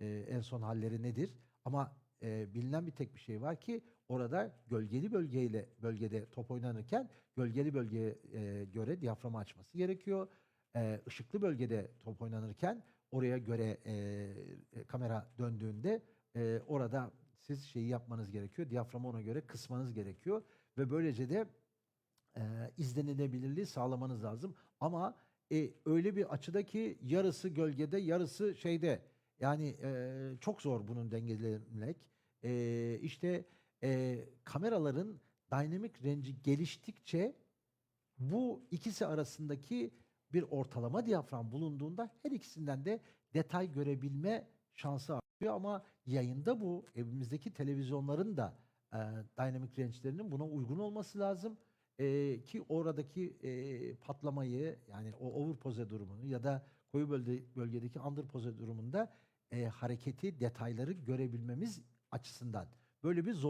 e, en son halleri nedir. Ama e, bilinen bir tek bir şey var ki orada gölgeli bölgeyle bölgede top oynanırken gölgeli bölgeye e, göre diyaframı açması gerekiyor. E, ışıklı bölgede top oynanırken oraya göre e, e, kamera döndüğünde e, orada siz şeyi yapmanız gerekiyor. Diyaframı ona göre kısmanız gerekiyor ve böylece de e, izlenilebilirliği sağlamanız lazım. Ama e, öyle bir açıda ki yarısı gölgede, yarısı şeyde. Yani e, çok zor bunun dengelemek. E, işte e, kameraların dynamic range'i geliştikçe bu ikisi arasındaki bir ortalama diyafram bulunduğunda her ikisinden de detay görebilme şansı artıyor ama yayında bu evimizdeki televizyonların da e, dynamic range'lerinin buna uygun olması lazım. E, ki oradaki e, patlamayı yani o overpose durumunu ya da koyu bölge, bölgedeki underpose durumunda e, hareketi, detayları görebilmemiz açısından böyle bir zor